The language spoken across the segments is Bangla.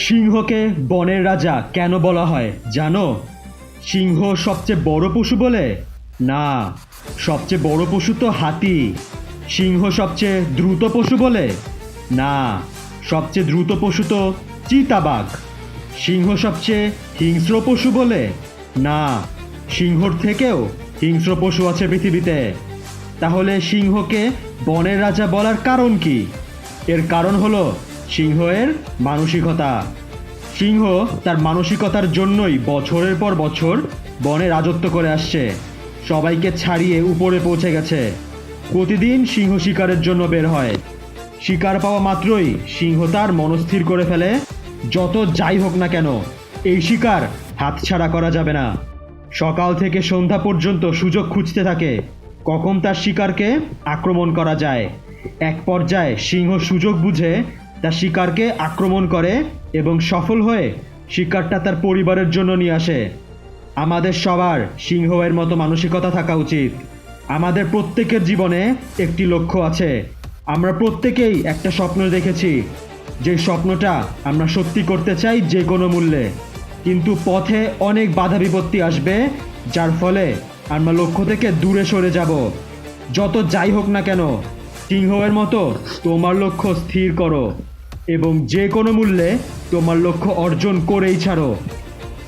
সিংহকে বনের রাজা কেন বলা হয়, জানো? সিংহ সবচেয়ে বড় পশু বলে? না, সবচেয়ে বড় পশু তো হাতি। সিংহ সবচেয়ে দ্রুত পশু বলে? না, সবচেয়ে দ্রুত পশু তো চিতাবাঘ। সিংহ সবচেয়ে হিংস্র পশু বলে? না, সিংহর থেকেও হিংস্র পশু আছে পৃথিবীতে। তাহলে সিংহকে বনের রাজা বলার কারণ কি? এর কারণ হলো সিংহ এর মানসিকতা। সিংহ তার মানসিকতার জন্যই বছরের পর বছর বনে রাজত্ব করে আসছে। সবাইকে ছাড়িয়ে উপরে পৌঁছে গেছে। প্রতিদিন সিংহ শিকারের জন্য বের হয়। শিকার পাওয়া মাত্রই সিংহ তার মনস্থির করে ফেলে। যত যাই হোক না কেন, এই শিকার হাতছাড়া করা যাবে না। সকাল থেকে সন্ধ্যা পর্যন্ত সুযোগ খুঁজতে থাকে কখন তার শিকারকে আক্রমণ করা যায়। এক পর্যায়ে সিংহ সুযোগ বুঝে তার শিকারকে আক্রমণ করে এবং সফল হয়ে শিকারটা তার পরিবারের জন্য নিয়ে আসে। আমাদের সবার সিংহের মতো মানসিকতা থাকা উচিত। আমাদের প্রত্যেকের জীবনে একটি লক্ষ্য আছে। আমরা প্রত্যেকেই একটা স্বপ্ন দেখেছি। যে স্বপ্নটা আমরা সত্যি করতে চাই যে কোনো মূল্যে। কিন্তু পথে অনেক বাধা বিপত্তি আসবে, যার ফলে আমরা লক্ষ্য থেকে দূরে সরে যাব। যত যাই হোক না কেন সিংহের মতো তোমার লক্ষ্য স্থির করো। এবং যে কোনো মূল্যে তোমার লক্ষ্য অর্জন করেই ছাড়ো।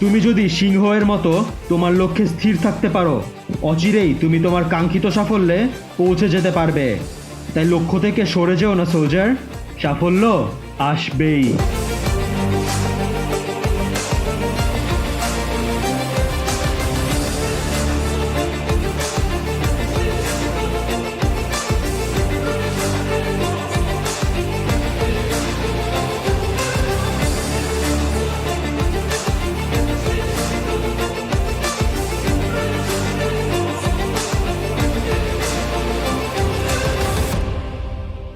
তুমি যদি সিংহের মতো তোমার লক্ষ্যে স্থির থাকতে পারো, অচিরেই তুমি তোমার কাঙ্ক্ষিত সাফল্যে পৌঁছে যেতে পারবে। তাই লক্ষ্য থেকে সরে যেও না, সোলজার। সাফল্য আসবেই।